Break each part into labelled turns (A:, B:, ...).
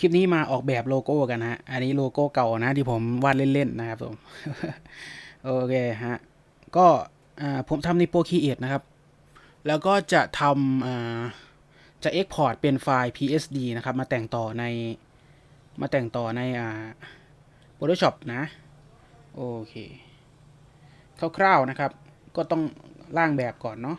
A: คลิปนี้มาออกแบบโลโก้กันฮะ อันนี้โลโก้เก่านะที่ผมวาดเล่นๆนะครับผมโอเคฮะ ก็ผมทำในโปรคีเอทนะครับ แล้วก็จะทำอ่าจะ Export เป็นไฟล์ PSD นะครับ มาแต่งต่อในมาแต่งต่อในอ่า Photoshop นะ โอเค คร่าวๆนะครับ ก็ต้องร่างแบบก่อนเนาะ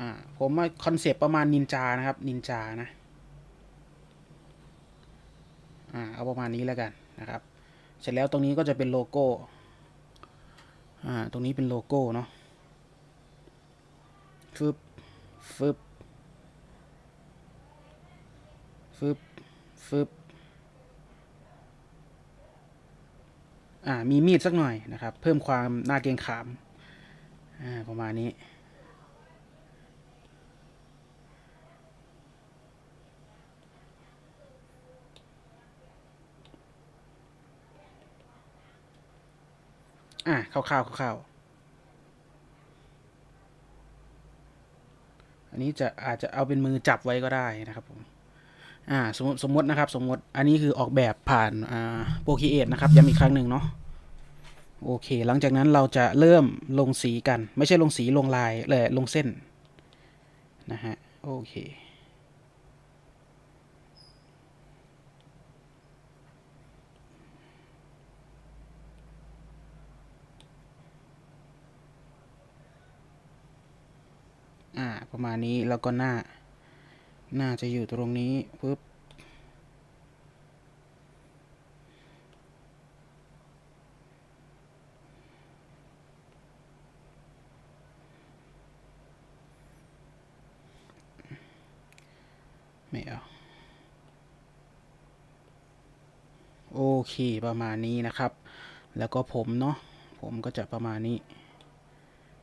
A: อ่าผมว่าคอนเซปต์ประมาณนินจานะครับ นินจานะอ่าเอาประมาณนี้แล้วกันนะครับ เสร็จแล้วตรงนี้ก็จะเป็นโลโก้อ่าตรงนี้เป็นโลโก้เนาะฟึบฟึบฟึบฟึบอ่ามีมีดสักหน่อยนะครับ เพิ่มความน่าเกรงขามอ่าประมาณนี้ อ่าคร่าวๆคร่าวๆอันนี้จะอาจจะเอาเป็นมือจับไว้ก็ได้นะครับผมอ่าสมมติสมมตินะครับสมมติอันนี้คือออกแบบผ่านอ่าโปรคีเอทนะครับย้ำอีกครั้งหนึ่งเนาะโอเค หลังจากนั้นเราจะเริ่มลงสีกัน ไม่ใช่ลงสีลงลายเลยลงเส้นนะฮะโอเค อ่า ประมาณนี้แล้วก็หน้า หน้าจะอยู่ตรงนี้ปุ๊บไม่เอาโอเคประมาณนี้นะครับ แล้วก็ผมเนาะผมก็จะประมาณนี้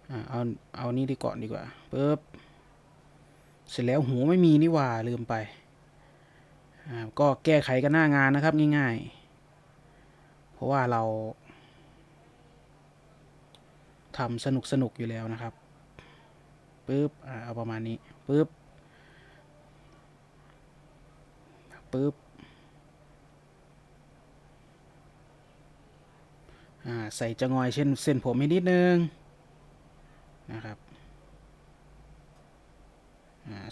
A: เอาเอานี่ดีก่อนดีกว่าปึ๊บเสร็จแล้วหูไม่มีนี่ว่าลืมไปก็แก้ไขกันหน้างานนะครับง่ายๆ เพราะว่าเราทำสนุกสนุกอยู่แล้วนะครับปึ๊บอ่าเอาประมาณนี้ปึ๊บปึ๊บอ่าใส่จะงอยเช่นเส้นผมให้นิดนึง นะครับ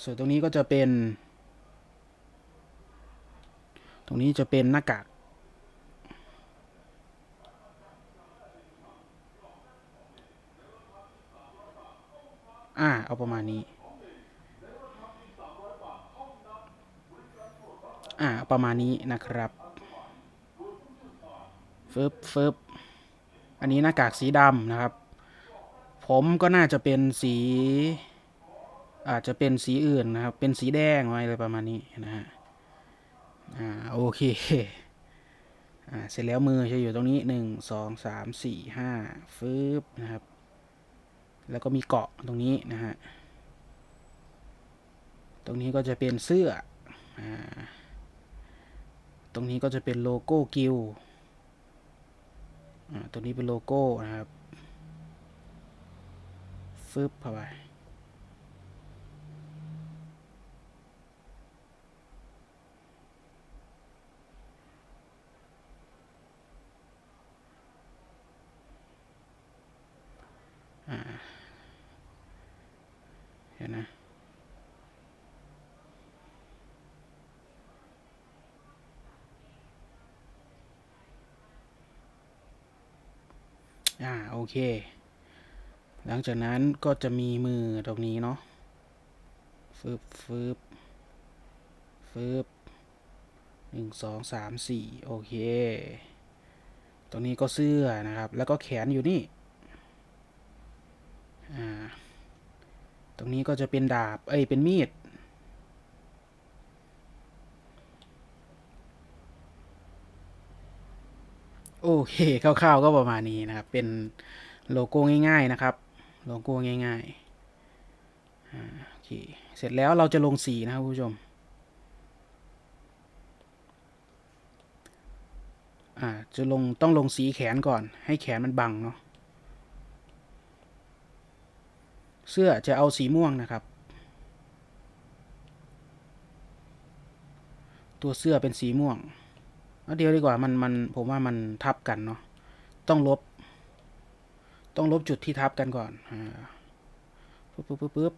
A: ส่วนตรงนี้ก็จะเป็น ตรงนี้จะเป็นหน้ากากอ่า เอาประมาณนี้ อ่า ประมาณนี้นะครับฟึบฟึบอันนี้หน้ากากสีดำนะครับ ผมก็น่าจะเป็นสี อาจจะเป็นสีอื่นนะครับ เป็นสีแดงไว้อะไรประมาณนี้นะฮะอ่าโอเคอ่าเสร็จแล้วมือจะอยู่ตรงนี้หนึ่งสองสามสี่ห้าฟึบนะครับ แล้วก็มีเกาะตรงนี้นะฮะตรงนี้ก็จะเป็นเสื้ออ่าตรงนี้ก็จะเป็นโลโก้กิลอ่าตัวนี้เป็นโลโก้นะครับ ฟึบเข้าไปเห็นนะอ่า โอเค หลังจากนั้นก็จะมีมือตรงนี้เนาะฟึบฟึบฟึบหนึ่งสองสามสี่โอเค ตรงนี้ก็เสื้อนะครับ แล้วก็แขนอยู่นี่ อ่า ตรงนี้ก็จะเป็นดาบ เอ้ย เป็นมีด โอเคคร่าวๆก็ประมาณนี้นะครับ เป็นโลโก้ง่ายๆนะครับ โลโก้ง่ายๆโอเคเสร็จแล้วเราจะลงสีนะครับผู้ชมจะลงต้องลงสีแขนก่อน ให้แขนมันบังเนาะเสื้อจะเอาสีม่วงนะครับ ตัวเสื้อเป็นสีม่วงเอาเดียวดีกว่ามันมันผมว่ามันทับกันเนาะต้องลบ ต้องลบจุดที่ทับกันก่อนอ่าปึ๊บปึ๊บปึ๊บ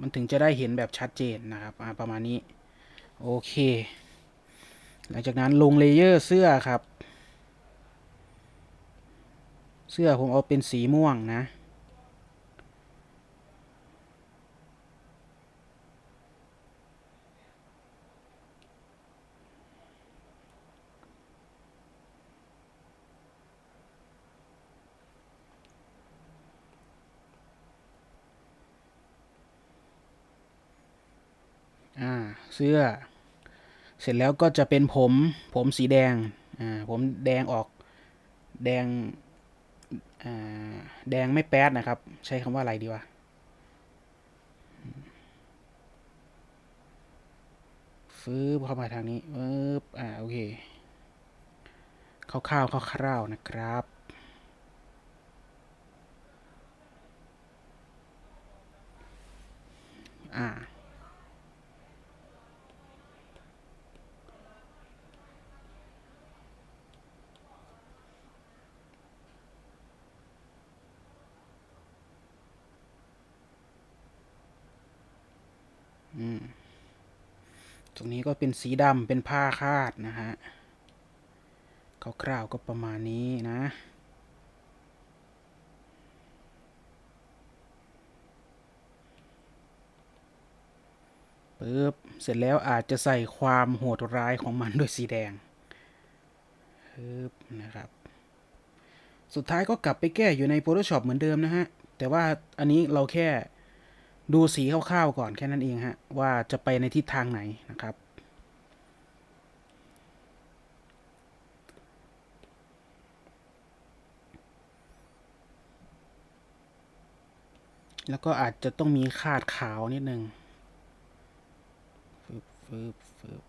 A: มันถึงจะได้เห็นแบบชัดเจนนะครับประมาณนี้ โอเค หลังจากนั้นลงเลเยอร์เสื้อครับ เสื้อผมเอาเป็นสีม่วงนะ อ่าเสื้อ เสร็จแล้วก็จะเป็นผม ผมสีแดงอ่าผมแดงออกแดงอ่าแดงไม่แป๊ดนะครับ ใช้คำว่าอะไรดีวะฟื้บเข้ามาทางนี้ปึ๊บอ่าโอเคคร่าวๆคร่าวๆนะครับอ่า ตรงนี้ก็เป็นสีดำเป็นผ้าคาดนะฮะคร่าวๆก็ประมาณนี้นะ ปึ๊บ เสร็จแล้วอาจจะใส่ความโหดร้ายของมันด้วยสีแดง ปึ๊บ นะครับ สุดท้ายก็กลับไปแก้อยู่ใน Photoshop เหมือนเดิมนะฮะ แต่ว่าอันนี้เราแค่ ดูสีคร่าวๆก่อนแค่นั้นเองฮะ ว่าจะไปในทิศทางไหนนะครับ แล้วก็อาจจะต้องมีคาดขาวนิดนึงฟึบฟึบฟึบ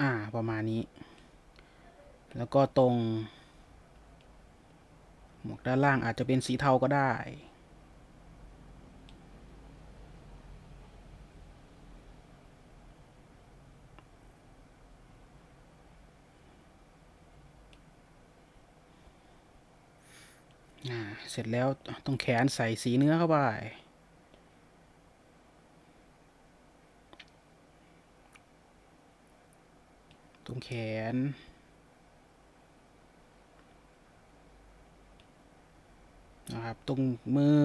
A: อ่าประมาณนี้ แล้วก็ตรง หมวกด้านล่างอาจจะเป็นสีเทาก็ได้ เสร็จแล้วตรงแขนใส่สีเนื้อเข้าไป ตรงแขน นะครับตรงมือ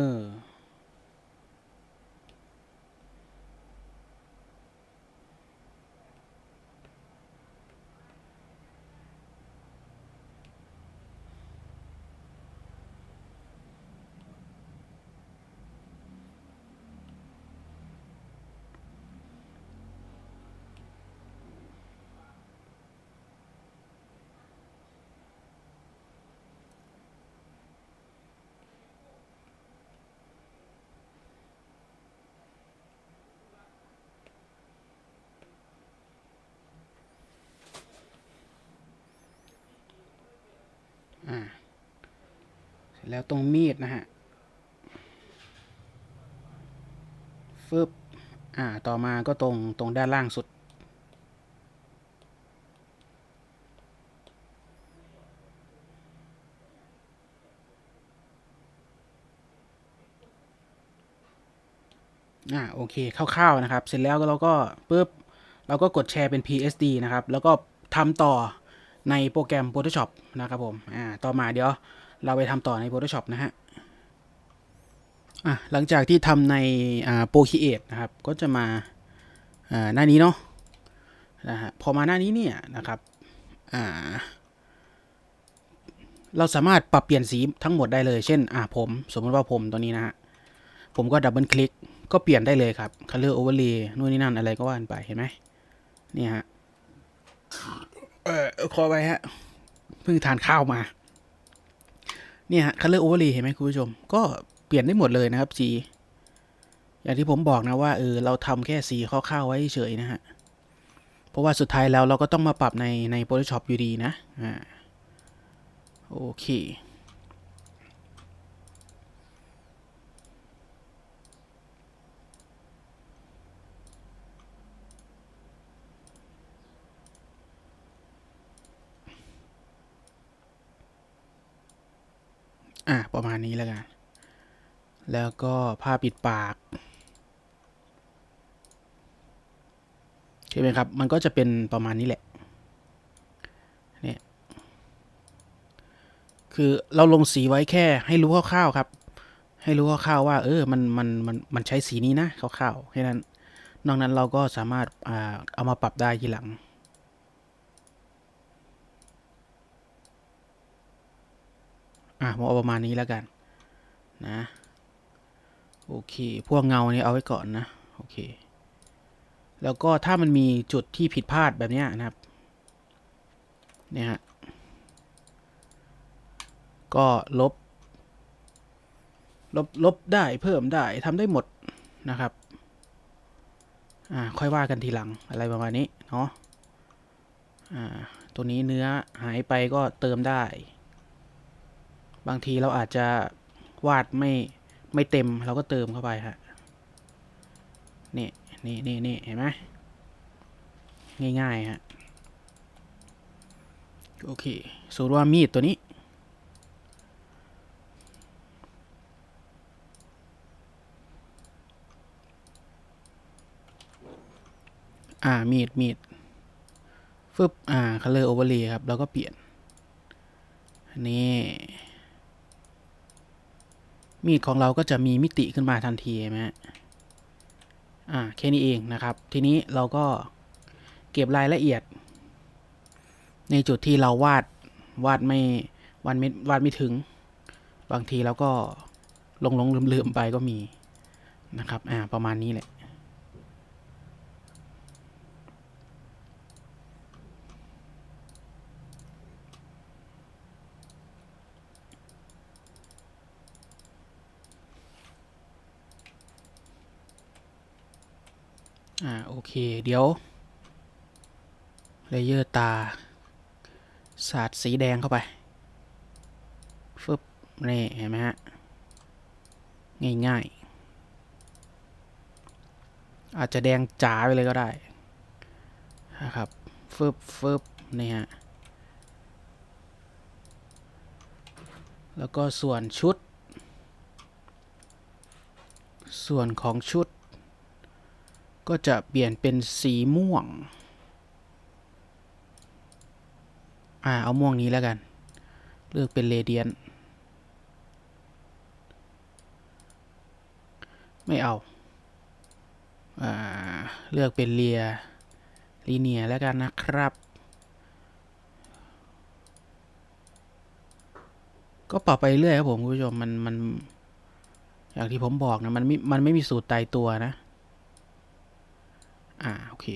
A: แล้วตรงมีดนะฮะฟึบอ่าต่อมาก็ตรงตรงด้านล่างสุด อ่าโอเคคร่าวๆนะครับ เสร็จแล้วเราก็ปุ๊บเราก็กดแชร์เป็น PSD นะครับ แล้วก็ทำต่อในโปรแกรม Photoshop นะครับผม อ่า ต่อมาเดี๋ยว เราไปทำต่อใน Photoshop นะฮะอะหลังจากที่ทำในอ่า Procreate นะครับ ก็จะมาอ่าหน้านี้เนาะนะฮะพอมาหน้านี้เนี่ยนะครับอ่าเราสามารถปรับเปลี่ยนสีทั้งหมดได้เลย เช่นอ่าผม สมมติว่าผมตัวนี้นะฮะ ผมก็ดับเบิลคลิก ก็เปลี่ยนได้เลยครับ Color Overlay นู่นนี่นั่นอะไรก็ว่านไป เห็นไหมนี่ฮะ เออขอไปฮะ เพิ่งทานข้าวมา เนี่ยฮะ Color Overlay เห็นไหมคุณผู้ชม ก็เปลี่ยนได้หมดเลยนะครับสีอย่างที่ผมบอกนะว่าเออเราทำแค่สีคร่าวๆไว้เฉยนะฮะ เพราะว่าสุดท้ายแล้วเราก็ต้องมาปรับในใน Photoshop อยู่ดีนะ อ่า โอเค อะประมาณนี้แล้วกัน แล้วก็ผ้าปิดปาก ใช่ไหมครับ มันก็จะเป็นประมาณนี้แหละ เนี่ย คือเราลงสีไว้แค่ให้รู้คร่าวๆครับ ให้รู้คร่าวๆว่า เออ มันมันมันมันใช้สีนี้นะคร่าวๆแค่นั้น นอกนั้นเราก็สามารถอ่าเอามาปรับได้ทีหลัง อะผมเอาประมาณนี้แล้วกัน นะ โอเค พวกเงาเนี่ยเอาไว้ก่อนนะ โอเค แล้วก็ถ้ามันมีจุดที่ผิดพลาดแบบเนี้ยนะครับ เนี่ยฮะ ก็ลบ ลบ ลบได้เพิ่มได้ทำได้หมดนะครับ อ่า ค่อยว่ากันทีหลังอะไรประมาณนี้ เนาะ อ่า ตัวนี้เนื้อหายไปก็เติมได้ บางทีเราอาจจะวาดไม่ไม่เต็มเราก็เติมเข้าไปฮะนี่นี่นี่นี่เห็นไหมง่ายๆฮะโอเคสมมติว่ามีดตัวนี้ อ่า มีด มีด ฟึบ อ่า color overlay ครับ แล้วก็เปลี่ยนอันนี้ มีดของเราก็จะมีมิติขึ้นมาทันทีใช่ไหมอ่าแค่นี้เองนะครับ ทีนี้เราก็เก็บรายละเอียด ในจุดที่เราวาดวาดไม่วาดไม่วาดไม่ถึง บางทีเราก็ลงลงลืมลืมๆไปก็มีนะครับ อ่า ประมาณนี้แหละ เค เดี๋ยวเลเยอร์ตาสาดสีแดงเข้าไปฟึบนี่เห็นไหมฮะ ง่ายๆ อาจจะแดงจ๋าไปเลยก็ได้นะครับฟึบฟึบนี่ฮะ แล้วก็ส่วนชุด ส่วนของชุด ก็จะเปลี่ยนเป็นสีม่วง อ่า เอาม่วงนี้แล้วกัน เลือกเป็นเรเดียน ไม่เอา อ่า เลือกเป็นเรียลีเนียแล้วกันนะครับ ก็ปรับไปเรื่อยครับผมคุณผู้ชม มัน มัน อย่างที่ผมบอกนะ มันไม่มันไม่มีสูตรตายตัวนะ อ่า โอเค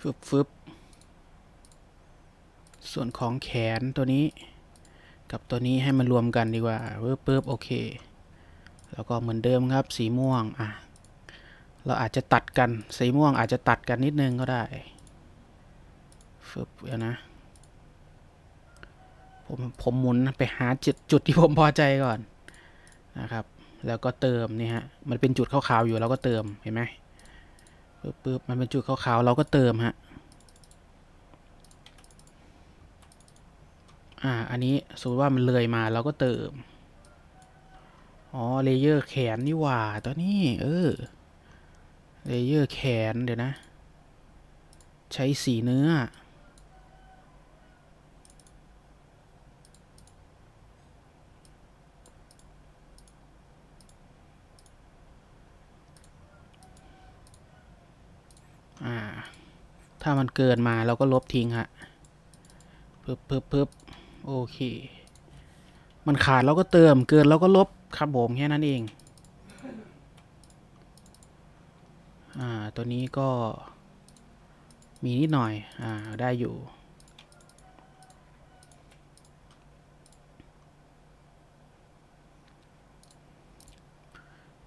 A: ฟึบฟึบส่วนของแขนตัวนี้ กับตัวนี้ให้มันรวมกันดีกว่าปึ๊บปึ๊บโอเค แล้วก็เหมือนเดิมครับ สีม่วง อะ เราอาจจะตัดกัน สีม่วงอาจจะตัดกันนิดนึงก็ได้ ฟึบเดี๋ยวนะ ผมผมหมุนไปหาจุดจุดที่ผมพอใจก่อนนะครับ แล้วก็เติมนี่ฮะ มันเป็นจุดขาวๆอยู่เราก็เติมเห็นไหมปึ๊บปึ๊บมันเป็นจุดขาวๆเราก็เติมฮะ อ่า อันนี้สมมติว่ามันเลยมาเราก็เติม อ๋อ เลเยอร์แขนนี่หว่าตัวนี้ เออ เลเยอร์แขนเดี๋ยวนะ ใช้สีเนื้อ ถ้ามันเกินมาเราก็ลบทิ้งฮะปึ๊บปึ๊บปึ๊บโอเค มันขาดเราก็เติมเกินเราก็ลบครับผมแค่นั้นเอง อ่า ตัวนี้ก็ มีนิดหน่อย อ่า ได้อยู่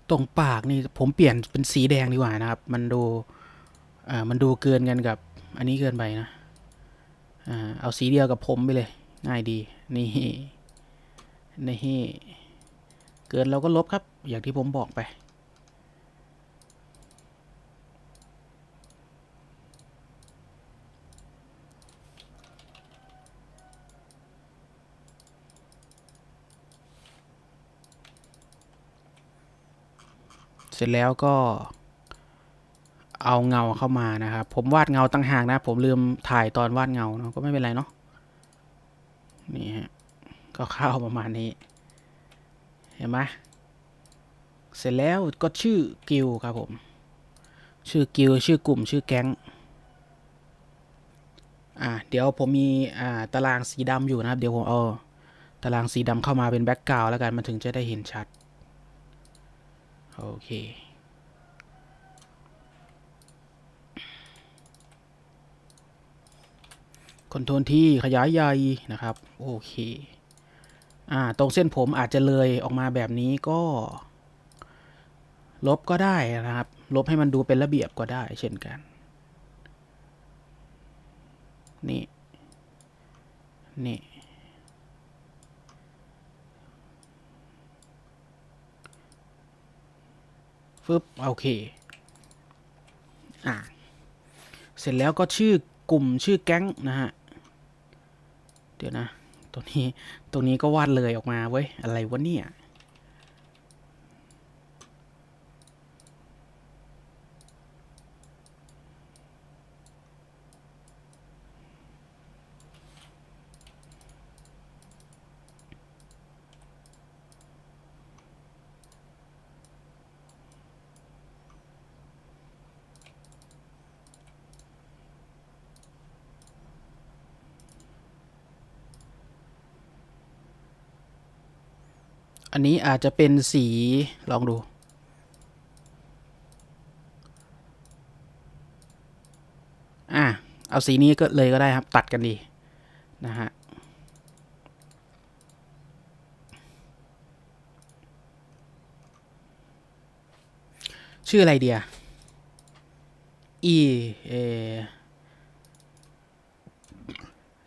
A: ตรงปากนี่ผมเปลี่ยนเป็นสีแดงดีกว่านะครับ มันดูอ่ามันดูเกินกันกับ อันนี้เกินไปนะอ่าเอาสีเดียวกับผมไปเลย ง่ายดี นี่นี่เกินเราก็ลบครับ อย่างที่ผมบอกไป เสร็จแล้วก็ เอาเงาเข้ามานะครับ ผมวาดเงาตั้งหากนะ ผมลืมถ่ายตอนวาดเงาเนาะก็ไม่เป็นไรเนาะนี่ฮะก็เข้าประมาณนี้ เห็นไหมเสร็จแล้วก็ชื่อกิลครับผม ชื่อกิลชื่อกลุ่มชื่อแก๊งอ่าเดี๋ยวผมมีอ่าตารางสีดำอยู่นะครับ เดี๋ยวผมเอาตารางสีดำเข้ามาเป็นแบ็กกราวด์แล้วกันมันถึงจะได้เห็นชัด โอเค คอนโทรลที่ขยายใหญ่นะครับ โอเค อ่า ตรงเส้นผมอาจจะเลยออกมาแบบนี้ก็ ลบก็ได้นะครับ ลบให้มันดูเป็นระเบียบก็ได้เช่นกัน นี่ นี่ ฟึบ โอเค อ่าเสร็จแล้วก็ชื่อกลุ่มชื่อแก๊งนะฮะ เดี๋ยวนะ ตัวนี้ ตัวนี้ก็วาดเลยออกมาเว้ย อะไรวะเนี่ย อันนี้อาจจะเป็นสีลองดู อะ เอาสีนี้ก็เลยก็ได้ครับ ตัดกันดี นะฮะ ชื่ออะไรเดียอีเอ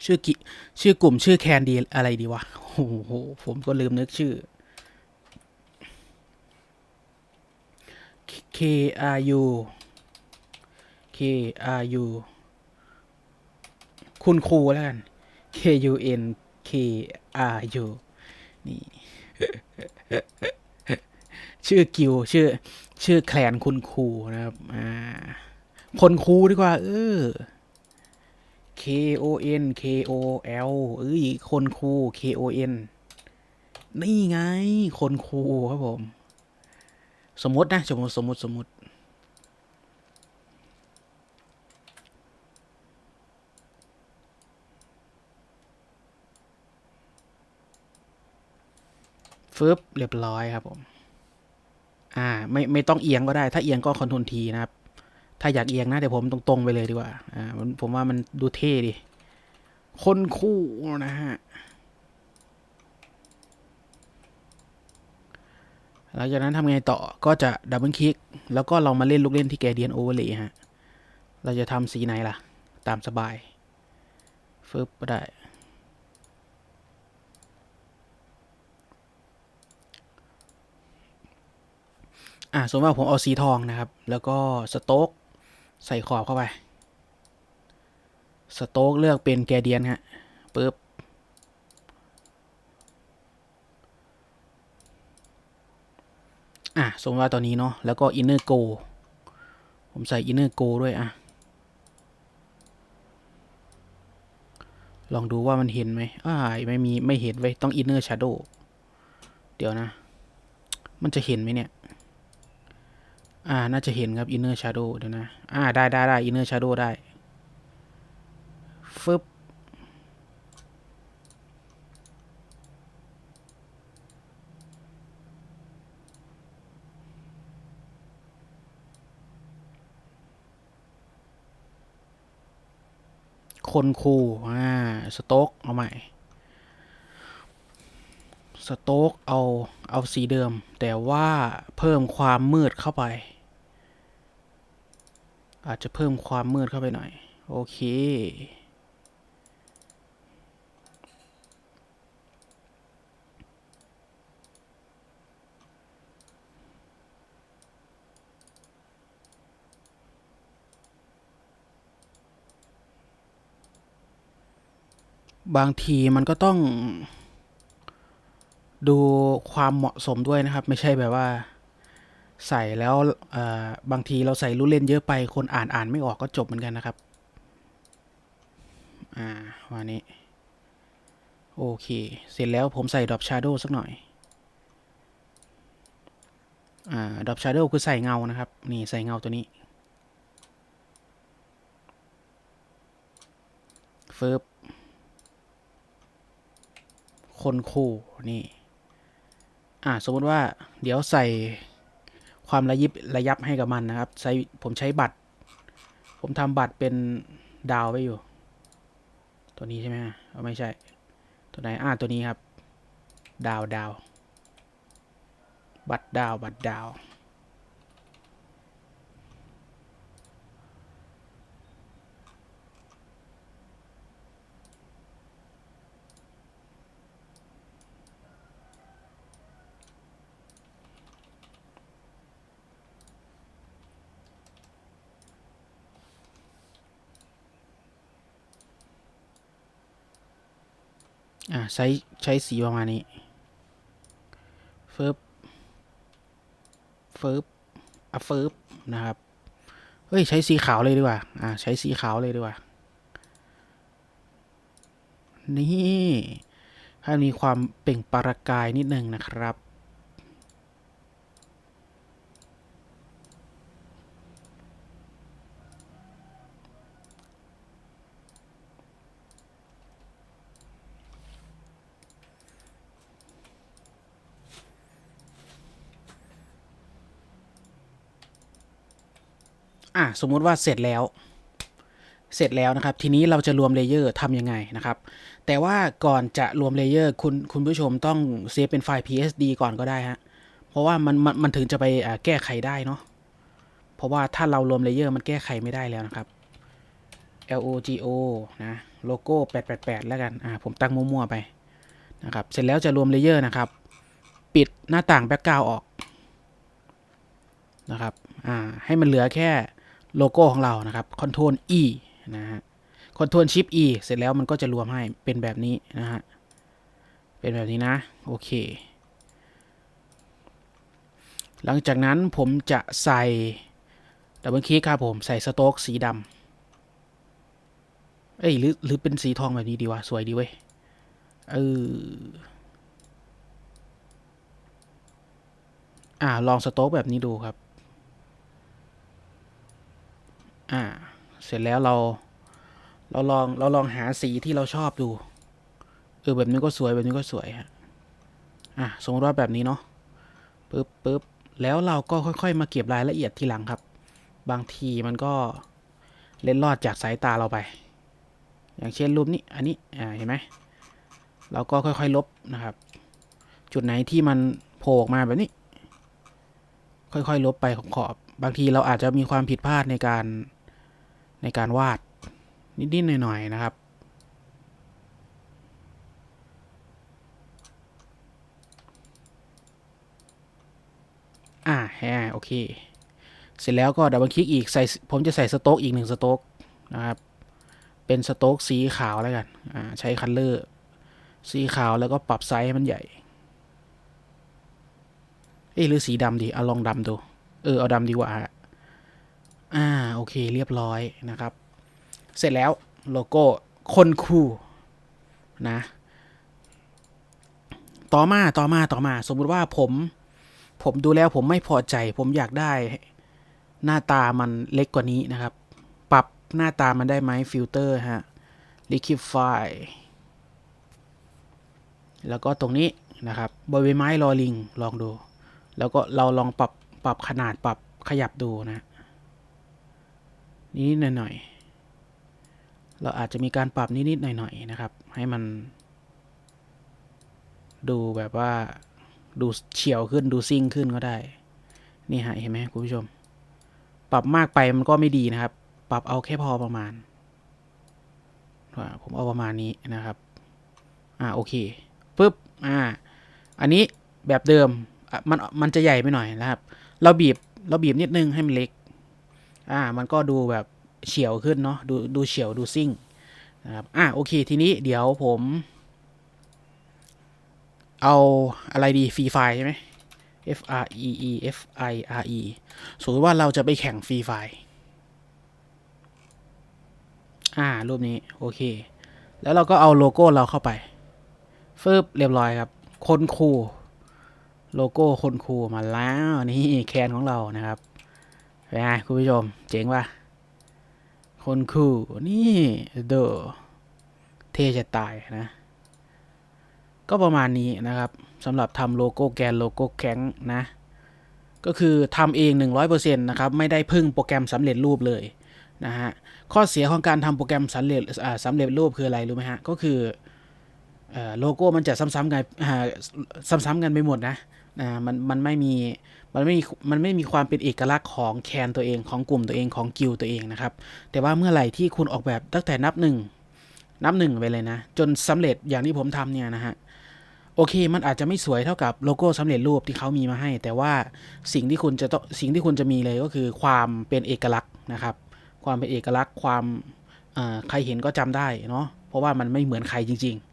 A: ชื่อกิชื่อกลุ่มชื่อแคนดีอะไรดีวะ โอ้โห ผมก็ลืมนึกชื่อ K R U K R U คุณครูแล้วกัน K U N K R U นี่ชื่อกิวชื่อ ชื่อแคลนคุณครูนะครับ อ่า คนครูดีกว่า เออ K O N K O L เอ้ยคนครู K O N นี่ไง คนครูครับผม สมมตินะสมมติสมมติสมมติฟึบเรียบร้อยครับผม อ่า ไม่ไม่ต้องเอียงก็ได้ ถ้าเอียงก็คอนโทรลทีนะครับ ถ้าอยากเอียงนะเดี๋ยวผมตรงๆไปเลยดีกว่า อ่าผมว่ามันดูเท่ดิคนคู่นะฮะ หลังจากนั้นทำไงต่อก็จะดับเบิลคลิกแล้วก็ลองมาเล่นลูกเล่นที่แกเดียนโอเวอร์เลยฮะ เราจะทำสีไหนล่ะ ตามสบายฟึบก็ได้ อ่าสมมติว่าผมเอาสีทองนะครับ แล้วก็สโต๊กใส่ขอบเข้าไป สโต๊กเลือกเป็นแกเดียนฮะปึ๊บ อะสมมติว่าตอนนี้เนาะแล้วก็ inner go ผมใส่ inner go ด้วยอะ ลองดูว่ามันเห็นไหมอ่าไม่มีไม่เห็นไว้ต้อง inner shadow เดี๋ยวนะ มันจะเห็นไหมเนี่ย อ่า น่าจะเห็นครับ inner shadow เดี๋ยวนะ อ่า ได้ได้ได้ inner shadow ได้ฟึบ คนคูอ่าสโต๊กเอาใหม่สโต๊กเอาเอาสีเดิม แต่ว่าเพิ่มความมืดเข้าไป อาจจะเพิ่มความมืดเข้าไปหน่อย โอเค บางทีมันก็ต้อง ดูความเหมาะสมด้วยนะครับ ไม่ใช่แบบว่า ใส่แล้วบางทีเราใส่รู้เล่นเยอะไปคนอ่านอ่านไม่ออกก็จบเหมือนกันนะครับ อ่าวันนี้ โอเค เสร็จแล้วผมใส่ดอปชาร์โดสักหน่อยอ่าดอปชาร์โดคือใส่เงานะครับ นี่ใส่เงาตัวนี้เฟิบ คนคู่นี่ อ่าสมมติว่าเดี๋ยวใส่ความระยิบระยับให้กับมันนะครับใช้ผมใช้บัตร ผมทำบัตรเป็นดาวไว้อยู่ ตัวนี้ใช่ไหมไม่ใช่ ตัวไหนอ่าตัวนี้ครับ ดาวดาวบัตรดาวบัตรดาว อ่าใช้ใช้สีประมาณนี้เฟิบเฟิบอะเฟิบนะครับ เฮ้ย ใช้สีขาวเลยดีกว่า อ่า ใช้สีขาวเลยดีกว่า นี่ให้มีความเปล่งประกายนิดนึงนะครับ สมมุติว่าเสร็จแล้ว เสร็จแล้วนะครับ ทีนี้เราจะรวมเลเยอร์ทำยังไงนะครับ แต่ว่าก่อนจะรวมเลเยอร์คุณคุณผู้ชมต้องเซฟเป็นไฟล์ PSD ก่อนก็ได้ฮะเพราะว่ามันมันมันถึงจะไปแก้ไขได้เนาะเพราะว่าถ้าเรารวมเลเยอร์มันแก้ไขไม่ได้แล้วนะครับ logo นะโลโก้ 888 แล้วกัน อ่า ผมตั้งมั่วๆไปนะครับ เสร็จแล้วจะรวมเลเยอร์นะครับ ปิดหน้าต่างแบ็กกราวออกนะครับ อ่า ให้มันเหลือแค่ โลโก้ของเรานะครับ Ctrl E นะฮะ Ctrl Shift E เสร็จแล้วมันก็จะรวมให้เป็นแบบนี้นะฮะ เป็นแบบนี้นะ โอเค หลังจากนั้นผมจะใส่ดับเบิลคลิกครับผมใส่สโต๊กสีดำเอ้ยหรือหรือเป็นสีทองแบบนี้ดีวะ สวยดีเว้ย เอออ่าลองสโต๊กแบบนี้ดูครับ อ่า เสร็จแล้วเรา เราลอง เราลองหาสีที่เราชอบดู เออ แบบนี้ก็สวย แบบนี้ก็สวยฮะ อะ สมมติว่าแบบนี้เนาะ ปึ๊บปึ๊บแล้วเราก็ค่อย ๆ มาเก็บรายละเอียดทีหลังครับ บางทีมันก็เล็ดลอดจากสายตาเราไป อย่างเช่นรูปนี้ อันนี้ อ่า เห็นไหม เราก็ค่อยๆลบนะครับ จุดไหนที่มันโผล่ออกมาแบบนี้ ค่อยๆ ลบไปขอบบางทีเราอาจจะมีความผิดพลาดในการ ในการวาดนิดๆหน่อยๆนะครับ อ่าแฮโอเค เสร็จแล้วก็ดับเบิลคลิกอีกใส่ผมจะใส่สโต๊กอีกหนึ่งสโต๊กนะครับ เป็นสโต๊กสีขาวแล้วกัน อ่า ใช้คัลเลอร์ สีขาวแล้วก็ปรับไซส์ให้มันใหญ่ เอ้หรือสีดำดีเอาลองดำดู เออ เอาดำดีกว่าฮะ อ่าโอเคเรียบร้อยนะครับ เสร็จแล้วโลโก้คนคู่นะต่อมาต่อมาต่อมา สมมุติว่าผมผมดูแล้วผมไม่พอใจ ผมอยากได้หน้าตามันเล็กกว่านี้นะครับ ปรับหน้าตามันได้ไหมฟิลเตอร์ฮะ liquify แล้วก็ตรงนี้นะครับบริเวณไม้ลอลิงลองดู แล้วก็เราลองปรับปรับขนาดปรับขยับดูนะ นิดหน่อยๆเราอาจจะมีการปรับนิดๆหน่อยๆนะครับ ให้มัน ดูแบบว่าดูเฉียวขึ้นดูซิ่งขึ้นก็ได้ นี่ฮะเห็นไหมคุณผู้ชม ปรับมากไปมันก็ไม่ดีนะครับ ปรับเอาแค่พอประมาณผมเอาประมาณนี้นะครับ อ่าโอเคปุ๊บอ่า อันนี้แบบเดิมมันมันจะใหญ่ไปหน่อยนะครับ เราบีบเราบีบนิดนึงให้มันเล็ก อ่ามันก็ดูแบบเฉียวขึ้นเนาะดูดูเฉียวดูซิ่งนะครับอะโอเคทีนี้เดี๋ยวผม เอาอะไรดีฟรีไฟใช่ไหม F R E E F I R E สมมติว่าเราจะไปแข่งฟรีไฟอ่า รูปนี้ โอเค แล้วเราก็เอาโลโก้เราเข้าไปฟึบเรียบร้อยครับ คนคูโลโก้คนคูมาแล้ว นี่แคนของเรานะครับ เป็นไงคุณผู้ชม เจ๋งป่ะ คนคูนี่เดอเท่จะตายนะ ก็ประมาณนี้นะครับสำหรับทำโลโก้แกนโลโก้แก๊งนะ ก็คือทำเอง 100%นะครับ ไม่ได้พึ่งโปรแกรมสำเร็จรูปเลยนะฮะ ข้อเสียของการทำโปรแกรมสำเร็จอ่าสำเร็จรูปคืออะไรรู้ไหมฮะ ก็คือ โลโก้มันจะซ้ำๆกันซ้ำๆกันไปหมดนะนะมันมันไม่มีมันไม่มีมันไม่มีความเป็นเอกลักษณ์ของแคนตัวเองของกลุ่มตัวเองของกิลตัวเองนะครับ แต่ว่าเมื่อไหร่ที่คุณออกแบบตั้งแต่นับหนึ่งนับหนึ่งไปเลยนะ จนสำเร็จอย่างที่ผมทำเนี่ยนะฮะโอเค มันอาจจะไม่สวยเท่ากับโลโก้สำเร็จรูปที่เขามีมาให้ แต่ว่าสิ่งที่คุณจะต้องสิ่งที่คุณจะมีเลยก็คือความเป็นเอกลักษณ์นะครับ ความเป็นเอกลักษณ์ความใครเห็นก็จำได้เนาะเพราะว่ามันไม่เหมือนใครจริง ๆ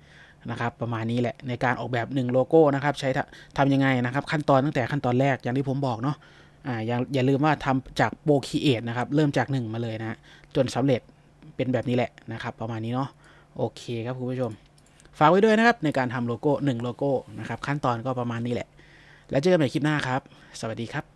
A: นะครับประมาณนี้แหละในการออกแบบหนึ่งโลโก้นะครับใช้ทำทำยังไงนะครับ ขั้นตอนตั้งแต่ขั้นตอนแรกอย่างที่ผมบอกเนาะอ่าอย่าอย่าลืมว่าทำจากโปรคีเอทนะครับเริ่มจากหนึ่งมาเลยนะจนสำเร็จเป็นแบบนี้แหละนะครับ ประมาณนี้เนาะโอเคครับคุณผู้ชม ฝากไว้ด้วยนะครับในการทำโลโก้ 1 โลโก้นะครับขั้นตอนก็ประมาณนี้แหละ แล้วเจอกันใหม่คลิปหน้าครับ สวัสดีครับ